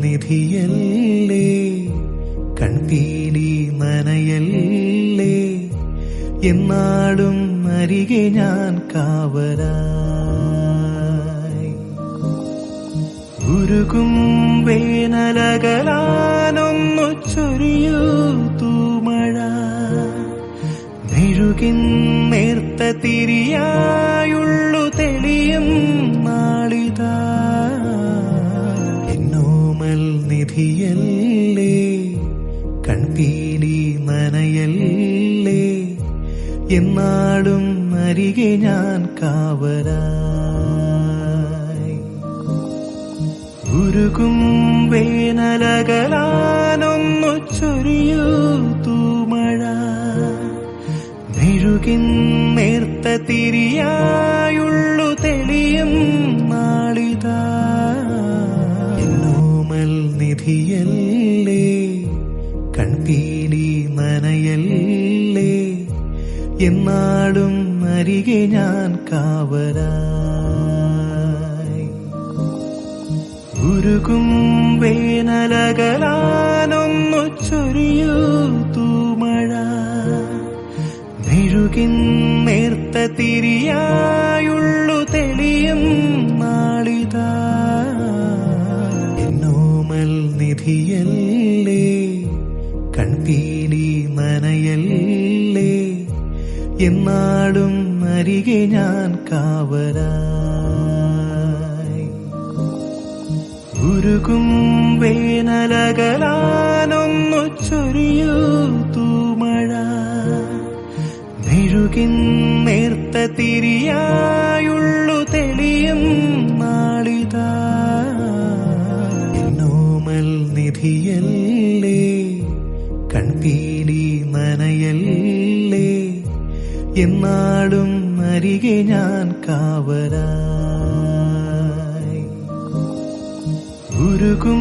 നിധിയല്ലേ? കൺപീലി നനയല്ലേ? എന്നാടും അരികെ ഞാൻ കാവരായി ഉരുകും വേനലകലാനൊന്നു ചൊരിയൂ തൂമഴ. മെഴുകിൻ നേർത്ത തിരിയായുള്ളു നിധിയല്ലേ കൺപീലി നനയല്ലേ? എന്നാടും അരികെ ഞാൻ കാവരായി ഉരുകും വേനലകലാനൊന്നു ചൊരിയൂ തൂമഴ. മെഴുകിൻ നേർത്ത തിരിയായുള്ളു കൺപീലി നനയല്ലേ എന്നാടും അരികെ ഞാൻ കാവരായി ഉരുകും വേനലകലാനൊന്നു ചൊരിയൂ തൂമഴ. മെഴുകിൻ നേർത്ത തിരിയായുള്ളു തെളിയും നാളിതാ. എന്നോമൽ നിധിയല്ലേ? കൺപീലി നനയല്ലേ എന്നാടും അരികെ ഞാൻ കാവരായി ഉരുകും വേനലകലാനൊന്നു ചൊരിയൂ തൂമഴ. മെഴുകിൻ നേർത്ത തിരിയായുള്ളു തെളിയും നാളിതാ. നോമൽ നിധിയല്ലേ? കൺപീലി നനയല്ലേ? എന്നാടും അരികെ ഞാൻ കാവരാ ഉരുകും